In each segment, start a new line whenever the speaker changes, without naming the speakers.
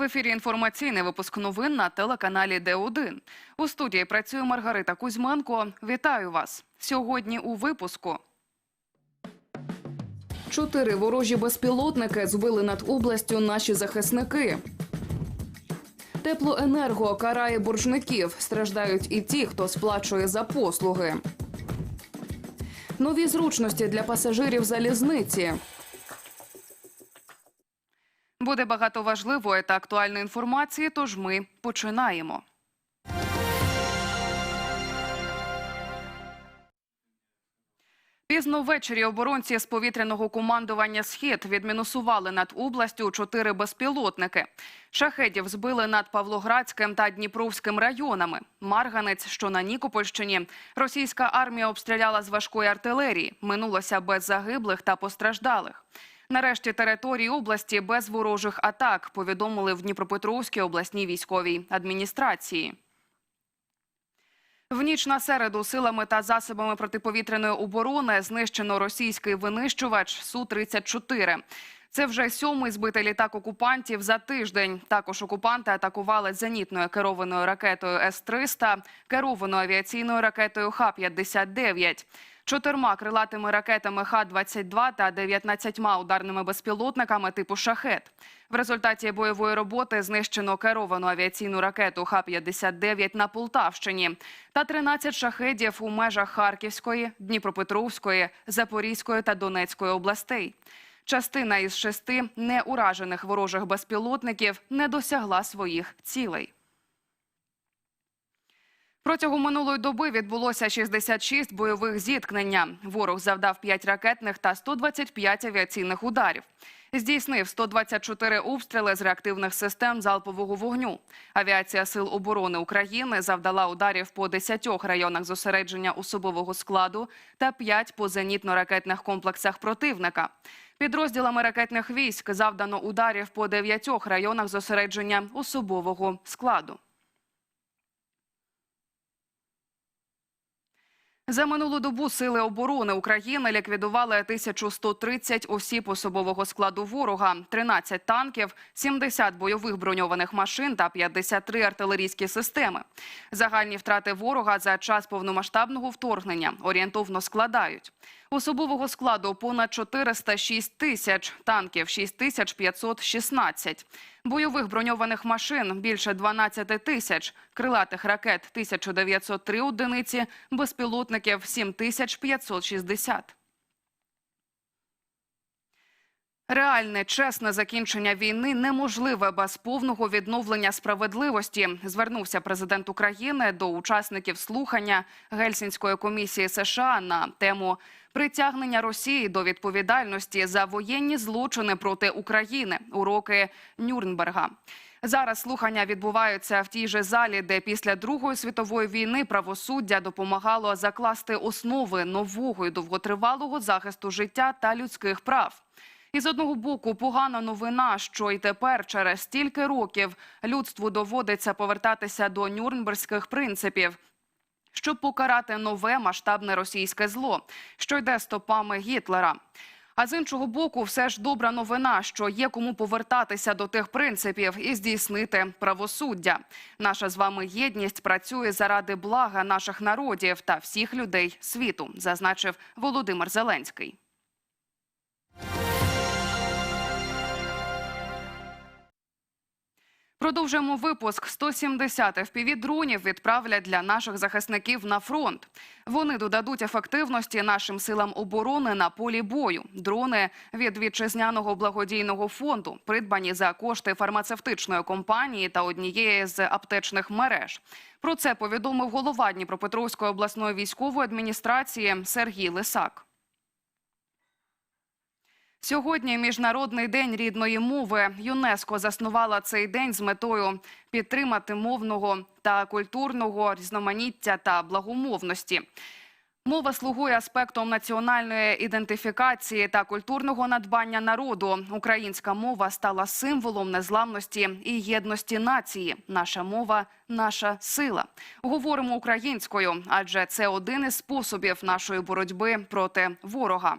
В ефірі інформаційний випуск новин на телеканалі Д1. У студії працює Маргарита Кузьменко. Вітаю вас сьогодні. У випуску чотири ворожі безпілотники збили над областю наші захисники. Теплоенерго карає боржників. Страждають і ті, хто сплачує за послуги. Нові зручності для пасажирів залізниці. Буде багато важливої та актуальної інформації, тож ми починаємо. Пізно ввечері оборонці з повітряного командування «Схід» відмінусували над областю чотири безпілотники. Шахедів збили над Павлоградським та Дніпровським районами. Марганець, що на Нікопольщині, російська армія обстріляла з важкої артилерії. Минулося без загиблих та постраждалих. Нарешті території області без ворожих атак повідомили в Дніпропетровській обласній військовій адміністрації. В ніч на середу силами та засобами протиповітряної оборони знищено російський винищувач Су-34. Це вже сьомий збитий літак окупантів за тиждень. Також окупанти атакували зенітною керованою ракетою С-300, керованою авіаційною ракетою Х-59, чотирма крилатими ракетами Х-22 та 19 ударними безпілотниками типу «Шахет». В результаті бойової роботи знищено керовану авіаційну ракету Х-59 на Полтавщині та 13 шахедів у межах Харківської, Дніпропетровської, Запорізької та Донецької областей. Частина із шести неуражених ворожих безпілотників не досягла своїх цілей. Протягом минулої доби відбулося 66 бойових зіткнення. Ворог завдав 5 ракетних та 125 авіаційних ударів. Здійснив 124 обстріли з реактивних систем залпового вогню. Авіація Сил оборони України завдала ударів по 10 районах зосередження особового складу та 5 по зенітно-ракетних комплексах противника. Підрозділами ракетних військ завдано ударів по 9 районах зосередження особового складу. За минулу добу сили оборони України ліквідували 1130 осіб особового складу ворога, 13 танків, 70 бойових броньованих машин та 53 артилерійські системи. Загальні втрати ворога за час повномасштабного вторгнення орієнтовно складають. Особового складу понад 406 тисяч, танків 6516, бойових броньованих машин більше 12 тисяч, крилатих ракет 1903 одиниці, безпілотників 7560. Реальне чесне закінчення війни неможливе без повного відновлення справедливості. Звернувся президент України до учасників слухання Гельсінської комісії США на тему притягнення Росії до відповідальності за воєнні злочини проти України. Уроки Нюрнберга. Зараз слухання відбуваються в тій же залі, де після Другої світової війни правосуддя допомагало закласти основи нового і довготривалого захисту життя та людських прав. І з одного боку погана новина, що й тепер, через стільки років, людству доводиться повертатися до нюрнберзьких принципів. Щоб покарати нове масштабне російське зло, що йде стопами Гітлера. А з іншого боку, все ж добра новина, що є кому повертатися до тих принципів і здійснити правосуддя. Наша з вами єдність працює заради блага наших народів та всіх людей світу, зазначив Володимир Зеленський. Продовжуємо випуск. 170 FPV-дронів відправлять для наших захисників на фронт. Вони додадуть ефективності нашим силам оборони на полі бою. Дрони від вітчизняного благодійного фонду, придбані за кошти фармацевтичної компанії та однієї з аптечних мереж. Про це повідомив голова Дніпропетровської обласної військової адміністрації Сергій Лисак. Сьогодні міжнародний день рідної мови. ЮНЕСКО заснувала цей день з метою підтримати мовного та культурного різноманіття та благомовності. Мова слугує аспектом національної ідентифікації та культурного надбання народу. Українська мова стала символом незламності і єдності нації. Наша мова наша сила. Говоримо українською, адже це один із способів нашої боротьби проти ворога.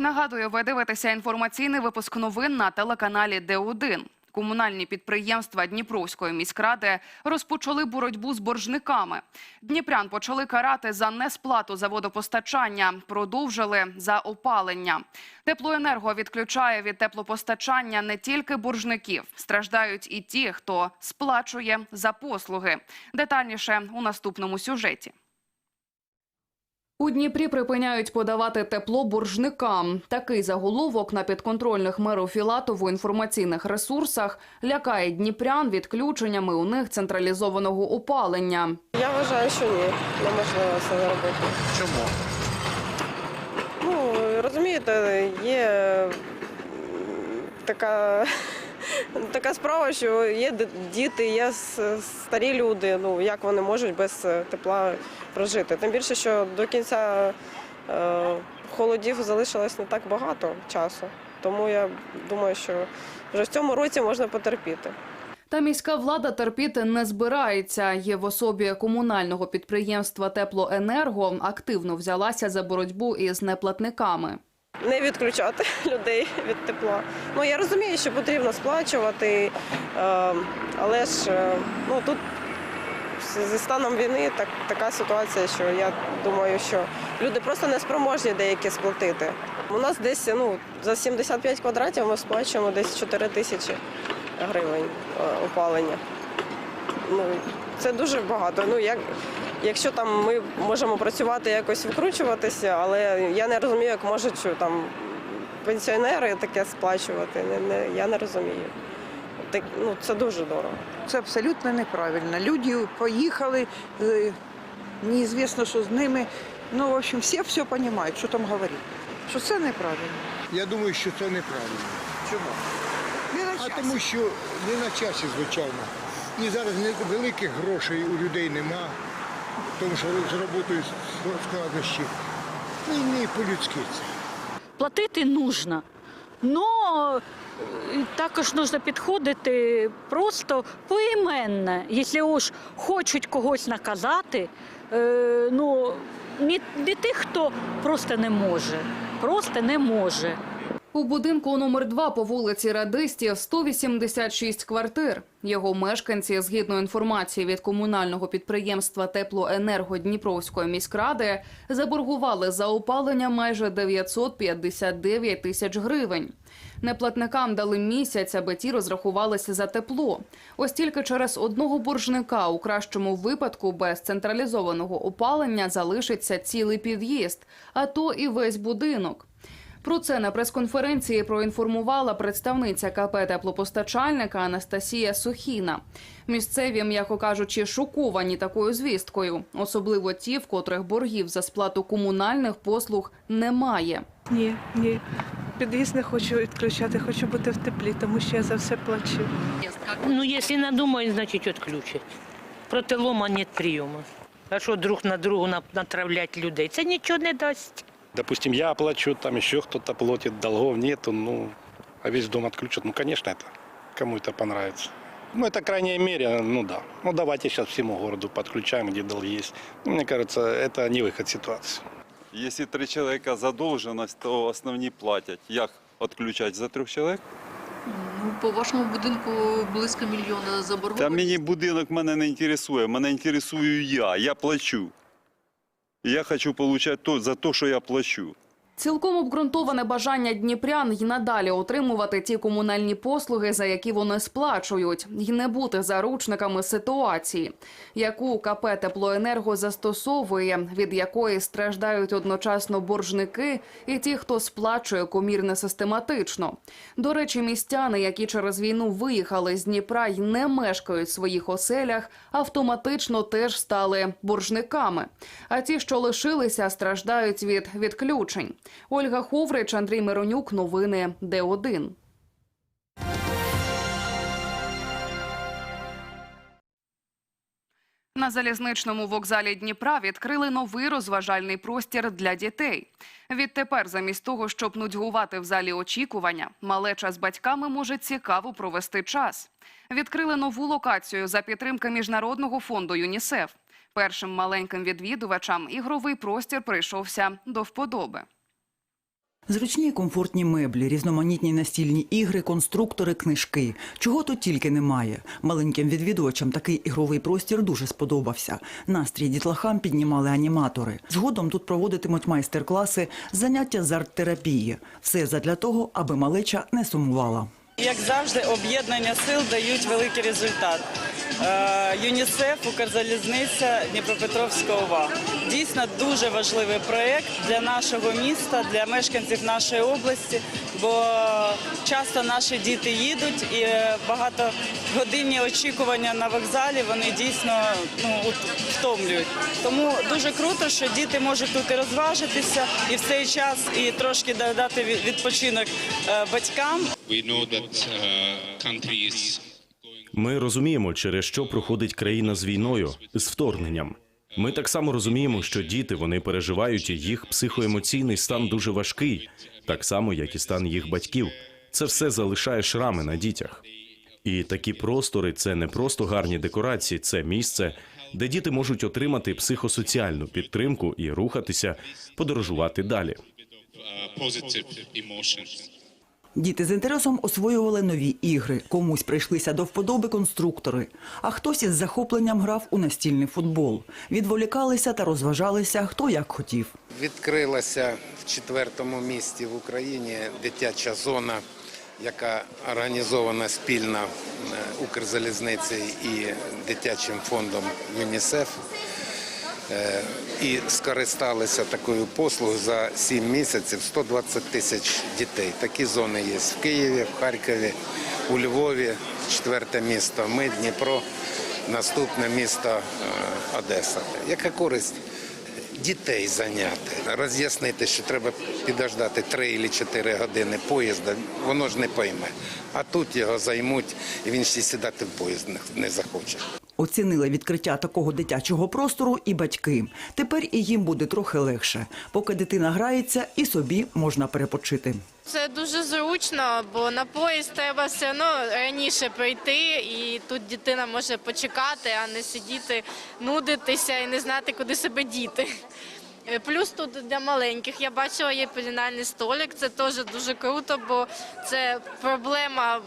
Нагадую, ви дивитеся інформаційний випуск новин на телеканалі Д1. Комунальні підприємства Дніпровської міськради розпочали боротьбу з боржниками. Дніпрян почали карати за несплату за водопостачання, продовжили за опалення. Теплоенерго відключає від теплопостачання не тільки боржників, страждають і ті, хто сплачує за послуги. Детальніше у наступному сюжеті. У Дніпрі припиняють подавати тепло боржникам. Такий заголовок на підконтрольних меру Філатову інформаційних ресурсах лякає дніпрян відключеннями у них централізованого опалення.
Я вважаю, що ні, неможливо це зробити.
Чому?
Ну, розумієте, є така, така справа, що є діти, є старі люди. Ну, як вони можуть без е, тепла прожити? Тим більше, що до кінця е, холодів залишилось не так багато часу. Тому я думаю, що вже в цьому році можна потерпіти.
Та міська влада терпіти не збирається. Є в особі комунального підприємства Теплоенерго активно взялася за боротьбу із неплатниками.
Не відключати людей від тепла. Ну я розумію, що потрібно сплачувати, е, але ж е, ну тут зі станом війни так, така ситуація, що я думаю, що люди просто не спроможні деякі сплатити. У нас десь ну, за 75 квадратів ми сплачуємо десь 4 тисячі гривень е, опалення. Ну, це дуже багато. Ну, як, якщо там ми можемо працювати, якось викручуватися, але я не розумію, як можуть там пенсіонери таке сплачувати. Не, не, я не розумію. Так, ну, це дуже дорого.
Це абсолютно неправильно. Люди поїхали, е, неізвісно, що з ними. Ну, в общем, всі все розуміють, що там говорити. Що це неправильно.
Я думаю, що це неправильно. Чому?
Не на
А тому що не на часі, звичайно. І зараз не- великих грошей у людей нема, тому що з роботою складнощі. Ну, І не по-людськи це.
платити нужно. Но е, також нужно підходити просто поіменно. Якщо уж хочуть когось наказати, е, ну не тих, хто просто не може. Просто не може.
У будинку номер 2 по вулиці Радистів 186 квартир. Його мешканці, згідно інформації від комунального підприємства Теплоенерго Дніпровської міськради, заборгували за опалення майже 959 тисяч гривень. Неплатникам дали місяць, аби ті розрахувалися за тепло. Ось тільки через одного боржника у кращому випадку без централізованого опалення залишиться цілий під'їзд, а то і весь будинок. Про це на прес-конференції проінформувала представниця КП теплопостачальника Анастасія Сухіна. Місцеві, м'яко кажучи, шоковані такою звісткою, особливо ті, в котрих боргів за сплату комунальних послуг немає.
Ні, ні. Під'їзд не хочу відключати, хочу бути в теплі, тому що я за все плачу.
Ну, если надумают, значит, отключат. Проти лома нет прийому. А що друг на другу на- натравлять людей? Це нічого не дасть.
Допустим, я плачу, там еще кто-то платит, долгов нету, ну, а весь дом отключат. Ну, конечно, это кому это понравится. Ну, это крайняя мере, ну да. Ну, давайте сейчас всему городу подключаем, где долг есть. Ну, мне кажется, это не выход ситуации.
Якщо три чоловіка задовженість, то основні платять. Як відключати за трьох чоловік?
Ну, по вашому будинку близько мільйона заборгованості.
Та мені будинок мене не інтересує, мене інтересую я, я плачу. Я хочу получать то, за те, що я плачу.
Цілком обґрунтоване бажання дніпрян й надалі отримувати ті комунальні послуги, за які вони сплачують, й не бути заручниками ситуації, яку КП Теплоенерго застосовує, від якої страждають одночасно боржники і ті, хто сплачує комірне систематично. До речі, містяни, які через війну виїхали з Дніпра й не мешкають в своїх оселях, автоматично теж стали боржниками. А ті, що лишилися, страждають від відключень. Ольга Ховрич, Андрій Миронюк. Новини Д1. На залізничному вокзалі Дніпра відкрили новий розважальний простір для дітей. Відтепер, замість того, щоб нудьгувати в залі очікування, малеча з батьками може цікаво провести час. Відкрили нову локацію за підтримки міжнародного фонду ЮНІСЕФ. Першим маленьким відвідувачам ігровий простір прийшовся до вподоби.
Зручні і комфортні меблі, різноманітні настільні ігри, конструктори, книжки. Чого тут тільки немає. Маленьким відвідувачам такий ігровий простір дуже сподобався. Настрій дітлахам піднімали аніматори. Згодом тут проводитимуть майстер-класи, заняття з арт-терапії. Все задля того, аби малеча не сумувала.
Як завжди, об'єднання сил дають великий результат. Е, ЮНІСЕФ, Укрзалізниця, Дніпропетровська ОВА. Дійсно дуже важливий проєкт для нашого міста, для мешканців нашої області, бо часто наші діти їдуть і багатогодинні очікування на вокзалі вони дійсно ну, втомлюють. Тому дуже круто, що діти можуть тут і розважитися, і в цей час і трошки додати відпочинок е, батькам.
We know that uh,
Ми розуміємо, через що проходить країна з війною, з вторгненням. Ми так само розуміємо, що діти вони переживають, їх психоемоційний стан дуже важкий, так само, як і стан їх батьків. Це все залишає шрами на дітях. І такі простори це не просто гарні декорації, це місце, де діти можуть отримати психосоціальну підтримку і рухатися, подорожувати далі.
positive emotions.
Діти з інтересом освоювали нові ігри. Комусь прийшлися до вподоби конструктори, а хтось із захопленням грав у настільний футбол. Відволікалися та розважалися хто як хотів.
Відкрилася в четвертому місті в Україні дитяча зона, яка організована спільно е, Укрзалізницею і дитячим фондом ЮНІСЕФ. Е, І скористалися такою послугою за 7 місяців 120 тисяч дітей. Такі зони є в Києві, в Харкові, у Львові, четверте місто. Ми, Дніпро, наступне місто е, Одеса. Яка користь? дітей зайняти, роз'яснити, що треба підождати 3 чи 4 години поїзда, воно ж не пойме. А тут його займуть, і він ще сідати в поїзд не- не захоче.
Оцінили відкриття такого дитячого простору і батьки. Тепер і їм буде трохи легше. Поки дитина грається, і собі можна перепочити.
Це дуже зручно, бо на поїзд треба все одно раніше прийти, і тут дитина може почекати, а не сидіти, нудитися і не знати, куди себе діти. Е, Плюс тут для маленьких я бачила є пелінальний столик. Це теж дуже круто, бо це проблема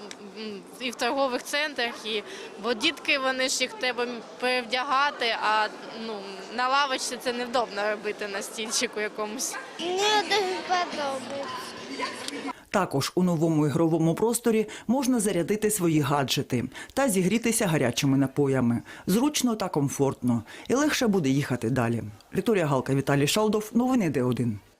і в торгових центрах, і бо дітки вони ж їх треба перевдягати, а ну на лавочці це невдобно робити на стільчику якомусь.
Мені дуже подобається.
Також у новому ігровому просторі можна зарядити свої гаджети та зігрітися гарячими напоями. Зручно та комфортно. І легше буде їхати далі. Вікторія Галка, Віталій Шалдов. Новини Д1.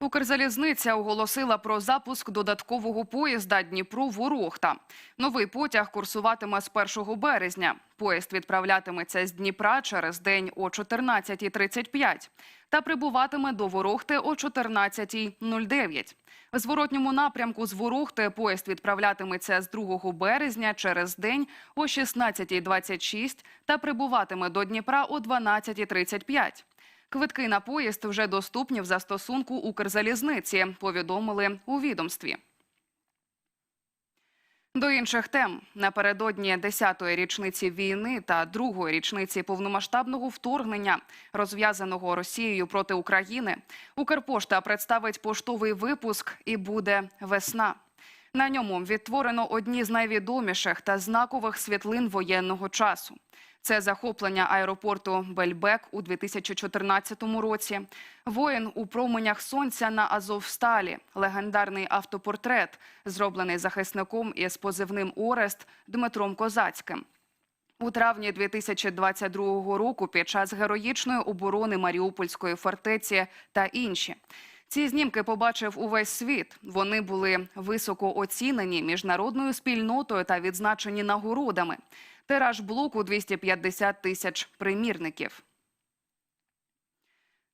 Укрзалізниця оголосила про запуск додаткового поїзда Дніпро-Ворохта. Новий потяг курсуватиме з 1 березня. Поїзд відправлятиметься з Дніпра через день о 14.35 та прибуватиме до Ворохти о 14.09. В зворотньому напрямку з Ворохти поїзд відправлятиметься з 2 березня через день о 16.26 та прибуватиме до Дніпра о 12.35. Квитки на поїзд вже доступні в застосунку Укрзалізниці, повідомили у відомстві. До інших тем напередодні 10-ї річниці війни та другої річниці повномасштабного вторгнення, розв'язаного Росією проти України, Укрпошта представить поштовий випуск і буде весна. На ньому відтворено одні з найвідоміших та знакових світлин воєнного часу. Це захоплення аеропорту Бельбек у 2014 році, воїн у променях сонця на Азовсталі, легендарний автопортрет, зроблений захисником із позивним Орест Дмитром Козацьким. У травні 2022 року під час героїчної оборони Маріупольської фортеці та інші. Ці знімки побачив увесь світ. Вони були високо оцінені міжнародною спільнотою та відзначені нагородами. Тираж блоку 250 тисяч примірників.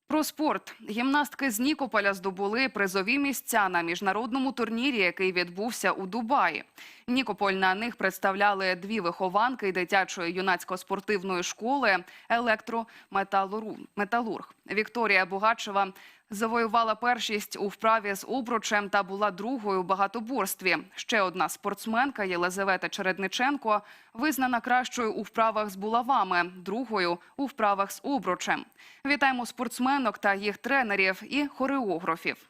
Про спорт гімнастки з Нікополя здобули призові місця на міжнародному турнірі, який відбувся у Дубаї. Нікополь на них представляли дві вихованки дитячої юнацько-спортивної школи електрометалург Вікторія Бугачева Завоювала першість у вправі з обручем та була другою у багатоборстві. Ще одна спортсменка Єлизавета Чередниченко визнана кращою у вправах з булавами, другою у вправах з обручем. Вітаємо спортсменок та їх тренерів і хореографів.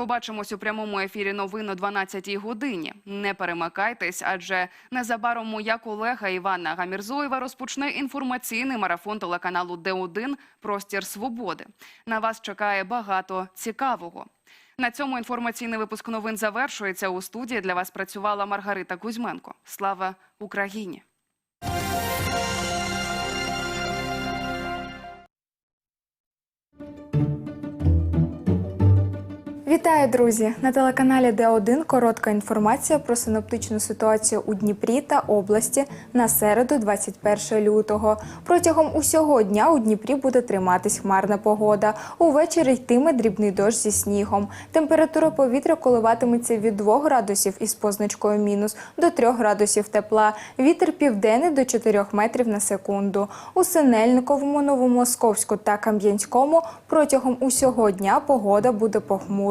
Побачимось у прямому ефірі новин о 12-й годині. Не перемикайтесь, адже незабаром моя колега Івана Гамірзоєва розпочне інформаційний марафон телеканалу Д1 Простір Свободи. На вас чекає багато цікавого. На цьому інформаційний випуск новин завершується. У студії для вас працювала Маргарита Кузьменко. Слава Україні!
Вітаю, друзі! На телеканалі Д1 коротка інформація про синоптичну ситуацію у Дніпрі та області на середу, 21 лютого. Протягом усього дня у Дніпрі буде триматись хмарна погода. Увечері йтиме дрібний дощ зі снігом. Температура повітря коливатиметься від 2 градусів із позначкою мінус до 3 градусів тепла. Вітер південний до 4 метрів на секунду. У Синельниковому, Новомосковську та Кам'янському протягом усього дня погода буде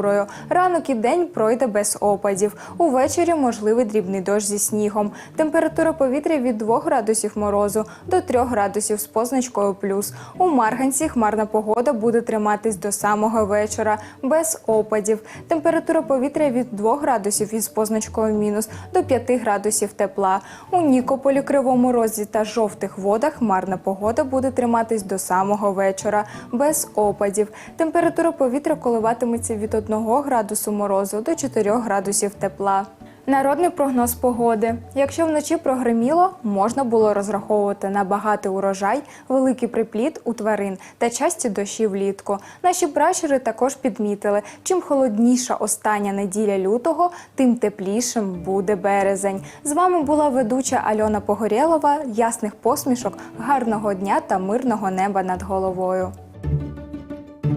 похмурою. Ранок і день пройде без опадів. Увечері можливий дрібний дощ зі снігом. Температура повітря від 2 градусів морозу до 3 градусів з позначкою плюс. У Марганці хмарна погода буде триматись до самого вечора без опадів. Температура повітря від 2 градусів із позначкою мінус до 5 градусів тепла. У Нікополі, Кривому Розі та жовтих водах хмарна погода буде триматись до самого вечора без опадів. Температура повітря коливатиметься від 1 градусу морозу до 4 градусів тепла. Народний прогноз погоди. Якщо вночі прогреміло, можна було розраховувати на багатий урожай, великий припліт у тварин та часті дощі влітку. Наші пращури також підмітили, чим холодніша остання неділя лютого, тим теплішим буде березень. З вами була ведуча Альона Погорєлова. Ясних посмішок, гарного дня та мирного неба над головою.